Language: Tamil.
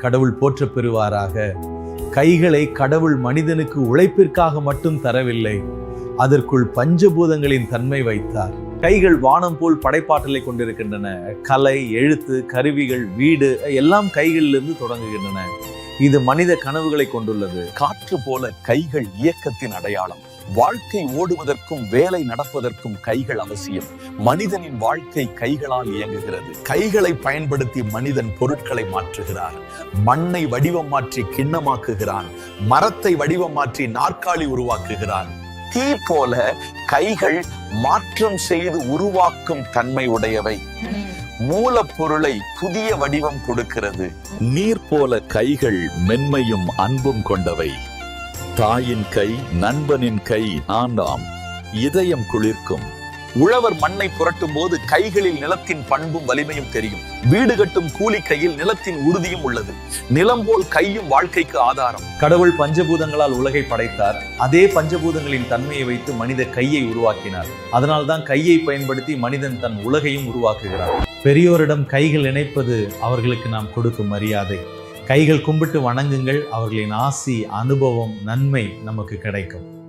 கடவுள் போற்றப் பெறுவாராக கைகளை கடவுள் மனிதனுக்கு உழைப்பிற்காக மட்டும் தரவில்லை அதற்குள் பஞ்சபூதங்களின் தன்மை வைத்தார். கைகள் வானம் போல் படைப்பாற்றலை கொண்டிருக்கின்றன. கலை எழுத்து கருவிகள் வீடு எல்லாம் கைகளிலிருந்து தொடங்குகின்றன. இது மனித கனவுகளை கொண்டுள்ளது. காற்று போல கைகள் இயக்கத்தின் அடையாளம். வாழ்க்கை ஓடுவதற்கும் வேலை நடப்பதற்கும் கைகள் அவசியம். மனிதனின் வாழ்க்கை கைகளால் இயங்குகிறது. கைகளை பயன்படுத்தி மனிதன் பொருட்களை மாற்றுகிறார். மண்ணை வடிவம் மாற்றி கிண்ணமாக்குகிறான். மரத்தை வடிவம் மாற்றி நாற்காலி உருவாக்குகிறான். தீ போல கைகள் மாற்றம் செய்து உருவாக்கும் தன்மை உடையவை. மூலப்பொருளை புதிய வடிவம் கொடுக்கிறது. நீர் போல கைகள் மென்மையும் அன்பும் கொண்டவை. தாயின் கை நண்பனின் கை ஆண்டாம் இதயம் குளிர்க்கும். உழவர் மண்ணை புரட்டும் போது கைகளில் நிலத்தின் பண்பும் வலிமையும் தெரியும். வீடு கட்டும் கூலி கையில் நிலத்தின் உறுதியும் உள்ளது. நிலம் போல் கையும் வாழ்க்கைக்கு ஆதாரம். கடவுள் பஞ்சபூதங்களால் உலகை படைத்தார். அதே பஞ்சபூதங்களின் தன்மையை வைத்து மனித கையை உருவாக்கினார். அதனால்தான் கையை பயன்படுத்தி மனிதன் தன் உலகையும் உருவாக்குகிறார். பெரியோரிடம் கைகள் இணைப்பது அவர்களுக்கு நாம் கொடுக்கும் மரியாதை. கைகள் கும்பிட்டு வணங்குங்கள். அவர்களின் ஆசி அனுபவம் நன்மை நமக்கு கிடைக்கும்.